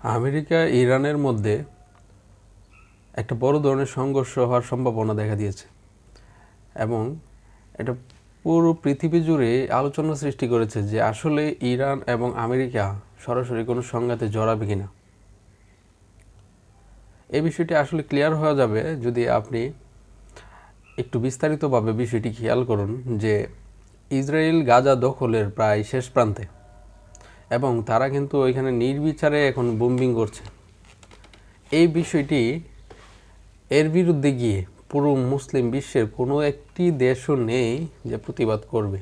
America, ইরানের মধ্যে একটা বড় ধরনের সংঘর্ষ হওয়ার সম্ভাবনা দেখা দিয়েছে এবং এটা পুরো পৃথিবী জুড়ে আলোচনা সৃষ্টি করেছে যে আসলে ইরান এবং আমেরিকা সরাসরি কোনো সংঘাতে জড়াবে কিনা। এই বিষয়টি আসলে ক্লিয়ার হয়ে যাবে যদি আপনি একটু বিস্তারিতভাবে বিষয়টি খেয়াল করুন যে ইসরায়েল গাজা দখলের প্রায় শেষ প্রান্তে। এবং তারা কিন্তু ওইখানে নির্বিচারে এখন বোম্বিং করছে। এই বিষয়টি এর বিরুদ্ধে গিয়ে পুরো মুসলিম বিশ্বের কোনো একটি দেশও নেই যে প্রতিবাদ করবে।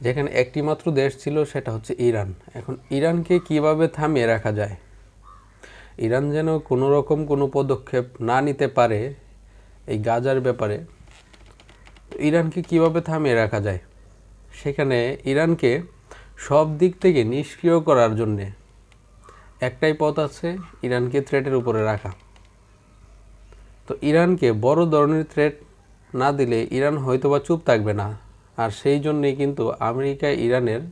যেখানে একটি মাত্র দেশ ছিল সেটা হচ্ছে ইরান। এখন ইরানকে কীভাবে থামিয়ে রাখা যায়? ইরান যেন কোনো রকম কোনো পদক্ষেপ না নিতে পারে এই গাজার ব্যাপারে ইরানকে কীভাবে থামিয়ে রাখা যায়? সেখানে ইরানকে সব দিক থেকে নিষ্ক্রিয় করার জন্যে একটাই পথ আছে ইরানকে থ্রেটের উপরে রাখা। তো ইরানকে বড় ধরনের থ্রেট না দিলে ইরান হয়তোবা চুপ থাকবে না। আর সেই জন্যেই কিন্তু আমেরিকা ইরানের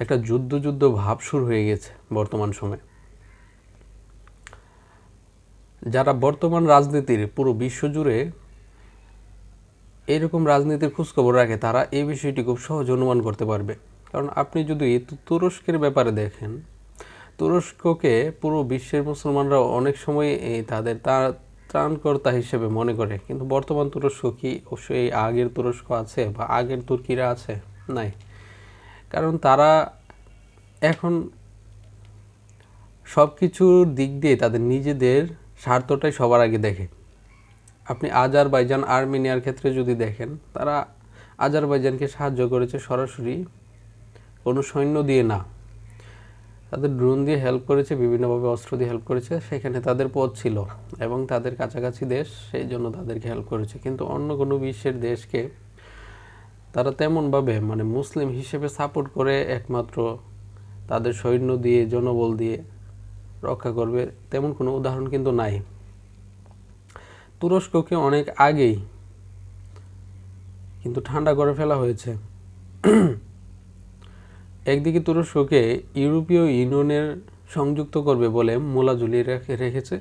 একটা যুদ্ধ যুদ্ধ ভাব শুরু হয়ে গেছে বর্তমান সময়ে। যারা বর্তমান রাজনীতির পুরো বিশ্ব জুড়ে এইরকম রাজনীতির খোঁজখবর রাখে, তারা এই বিষয়টি খুব সহজ অনুমান করতে পারবে। কারণ আপনি যদি তুরস্কের ব্যাপারে দেখেন, তুরস্ককে পুরো বিশ্বের মুসলমানরা অনেক সময় এই তাদের তার ত্রাণকর্তা হিসেবে মনে করে। কিন্তু বর্তমান তুরস্ক কি? অবশ্যই আগের তুরস্ক আছে বা আগের তুর্কিরা আছে? নাই। কারণ তারা এখন সব কিছুর দিক দিয়ে তাদের নিজেদের স্বার্থটাই সবার আগে দেখে। আপনি আজারবাইজান আর্মেনিয়ার ক্ষেত্রে যদি দেখেন, তারা আজারবাইজানকে সাহায্য করেছে সরাসরি কোনো সৈন্য দিয়ে না। তাদের ড্রোন দিয়ে হেল্প করেছে, বিভিন্নভাবে অস্ত্র দিয়ে হেল্প করেছে, সেখানে তাদের পথ ছিল এবং তাদের কাছাকাছি দেশ, সেই জন্য তাদেরকে হেল্প করেছে। কিন্তু অন্য কোনো বিশ্বের দেশকে তারা তেমনভাবে মানে মুসলিম হিসেবে সাপোর্ট করে একমাত্র তাদের সৈন্য দিয়ে, জনবল দিয়ে রক্ষা করবে, তেমন কোনো উদাহরণ কিন্তু নাই। তুরস্ককে অনেক আগেই কিন্তু ঠান্ডা করে ফেলা হয়েছে। একদিকে তুরস্ককে ইউরোপীয় ইউনিয়নের সংযুক্ত করবে বলে মোলা ঝুলিয়ে রেখে রেখেছে।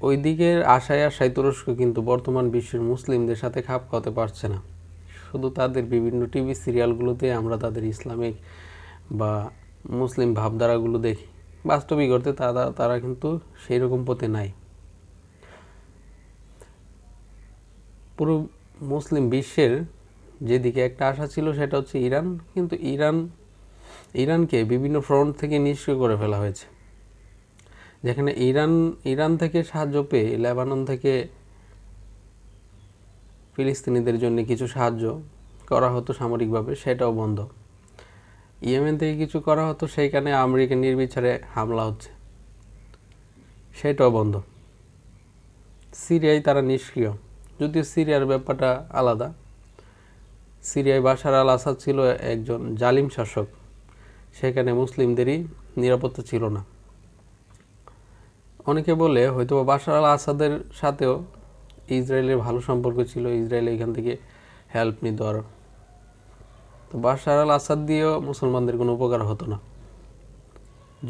ওই দিকের আশায় আশায় তুরস্ক কিন্তু বর্তমান বিশ্বের মুসলিমদের সাথে খাপ খাওয়াতে পারছে না। শুধু তাদের বিভিন্ন টিভি সিরিয়ালগুলোতে আমরা তাদের ইসলামিক বা মুসলিম ভাবধারাগুলো দেখি। বাস্তবিক অর্থে তারা তারা কিন্তু সেই রকম পথে নাই। পুরো মুসলিম বিশ্বের যেদিকে একটা আশা ছিল সেটা হচ্ছে ইরান, কিন্তু ইরান, ইরানকে বিভিন্ন ফ্রন্ট থেকে নিষ্ক্রিয় করে ফেলা হয়েছে। যেখানে ইরান ইরান থেকে সাহায্য পেয়ে লেবানন থেকে ফিলিস্তিনিদের জন্য কিছু সাহায্য করা হতো সামরিকভাবে, সেটাও বন্ধ। ইয়েমেন থেকে কিছু করা হতো, সেইখানে আমেরিকা নির্বিচারে হামলা হচ্ছে। সেটাও বন্ধ। সিরিয়ায় তারা নিষ্ক্রিয়। যদিও সিরিয়ার ব্যাপারটা আলাদা। সিরিয়ায় বাশার আল আসাদ ছিল একজন জালিম শাসক। সেখানে মুসলিমদেরই নিরাপত্তা ছিল না। অনেকে বলে হয়তো বাশার আল আসাদের সাথেও ইসরায়েলের ভালো সম্পর্ক ছিল, ইসরায়েল এখান থেকে হেল্প নিত আর। তো বাশার আল আসাদ দিয়েও মুসলমানদের কোনো উপকার হতো না।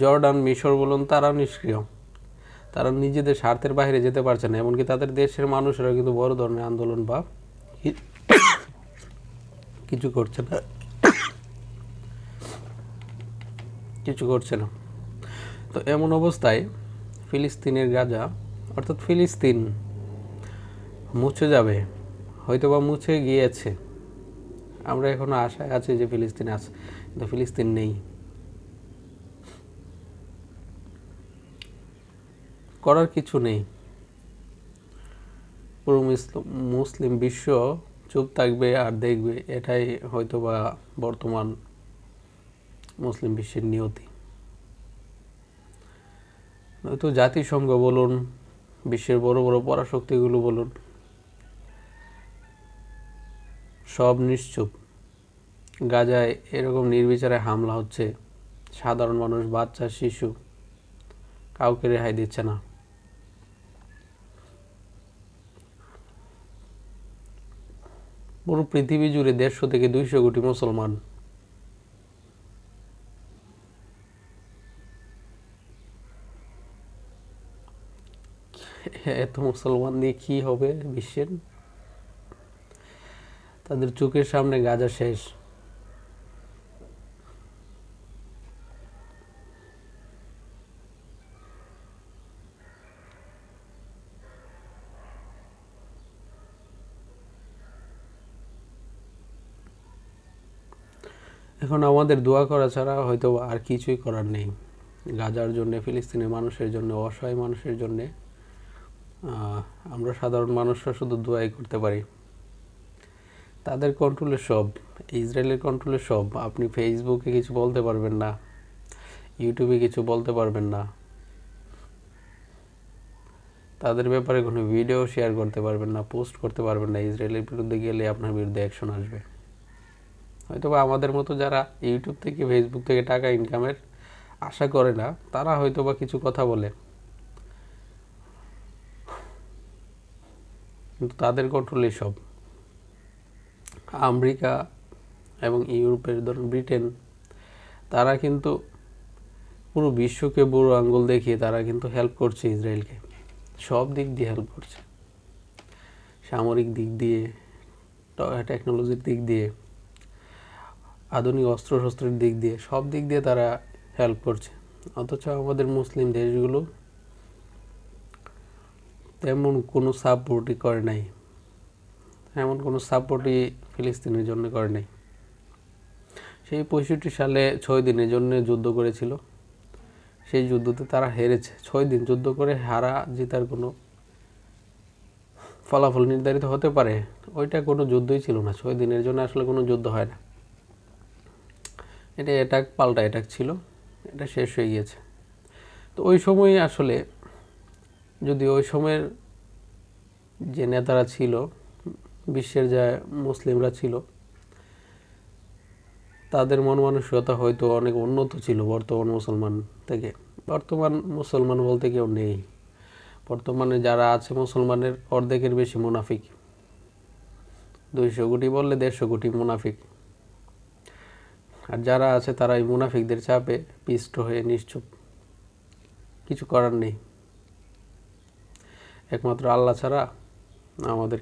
জর্ডান মিশর বলুন, তারাও নিষ্ক্রিয়। তারা নিজেদের স্বার্থের বাইরে যেতে পারছে না, এমনকি তাদের দেশের মানুষেরা কিন্তু বড় ধরনের আন্দোলন বা কিছু করছে না। কিছু করছে না। তো এমন অবস্থায় ফিলিস্তিনের গাজা, অর্থাৎ ফিলিস্তিন মুছে যাবে, হয়তোবা মুছে গিয়েছে। আমরা এখনও আশায় আছি যে ফিলিস্তিন আছে কিন্তু ফিলিস্তিন নেই। করার কিছু নেই। পুরো মুসলিম বিশ্ব চুপ থাকবে আর দেখবে, এটাই হয়তোবা বর্তমান মুসলিম বিশ্বের নিয়তি। নয়তো জাতিসংঘ বলুন, বিশ্বের বড় বড় পরাশক্তিগুলো বলুন, সব নিশ্চুপ। গাজায় এরকম নির্বিচারে হামলা হচ্ছে, সাধারণ মানুষ, বাচ্চা, শিশু, কাউকে রেহাই দিচ্ছে না। পুরো পৃথিবী জুড়ে দেড়শো থেকে দুইশো কোটি মুসলমান। এত মুসলমান দিয়ে কি হবে বিশ্বের? তাদের চোখের সামনে গাজা শেষ। এখন আমাদের দোয়া করা ছাড়া হয়তো আর কিছুই করার নেই। গাজার জন্য, ফিলিস্তিনের মানুষের জন্য, অসহায় মানুষের জন্য আমরা সাধারণ মানুষরা শুধু দোয়াই করতে পারি। তাদের কন্ট্রোলে সব, ইসরায়েলের কন্ট্রোলে সব। আপনি ফেসবুকে কিছু বলতে পারবেন না, ইউটিউবে কিছু বলতে পারবেন না। তাদের ব্যাপারে কোনো ভিডিও শেয়ার করতে পারবেন না পোস্ট করতে পারবেন না। ইসরায়েলের বিরুদ্ধে গেলে আপনার বিরুদ্ধে অ্যাকশন আসবে। হয়তো বা আমাদের মতো যারা ইউটিউব থেকে ফেসবুক থেকে টাকা ইনকামের আশা করে না, তারা হয়তো বা কিছু কথা বলে। কিন্তু তাদের কন্ট্রোলে সব আমেরিকা এবং ইউরোপের, ধরুন ব্রিটেন, তারা কিন্তু পুরো বিশ্বকে বুড়ো আঙ্গুল দেখিয়ে তারা কিন্তু হেল্প করছে ইসরায়েলকে। সব দিক দিয়ে হেল্প করছে। সামরিক দিক দিয়ে টেকনোলজির দিক দিয়ে। আধুনিক অস্ত্র শস্ত্রের দিক দিয়ে, সব দিক দিয়ে তারা হেল্প করছে। অথচ আমাদের মুসলিম দেশগুলো তেমন কোনো সাপোর্টই করে নাই। এমন কোনো সাপোর্টই ফিলিস্তিনের জন্য করে নাই। সেই পঁয়ষট্টি সালে ছয় দিনের জন্য যুদ্ধ করেছিল। সেই যুদ্ধতে তারা হেরেছে। ছয় দিন যুদ্ধ করে হারা জেতার কোনো ফলাফল নির্ধারিত হতে পারে, ওইটা কোনো যুদ্ধই ছিল না। ছয় দিনের জন্য আসলে কোনো যুদ্ধ হয় না। এটা অ্যাটাক পাল্টা অ্যাটাক ছিল। এটা শেষ হয়ে গিয়েছে। তো ওই সময়ে আসলে, যদি ওই সময়ের যে নেতারা ছিল, বিশ্বের যা মুসলিমরা ছিল, তাদের মন মানসিকতা হয়তো অনেক উন্নত ছিল বর্তমান মুসলমান থেকে। বর্তমান মুসলমান বলতে কেউ নেই। বর্তমানে যারা আছে, মুসলমানের অর্ধেকের বেশি মুনাফিক। দুইশো কোটি বললে দেড়শো কোটি মুনাফিক। আর যারা আছে তারা এই মুনাফিকদের চাপে পিষ্ট হয়ে নিশ্চুপ। কিছু করার নেই। একমাত্র আল্লাহ ছাড়া আমাদের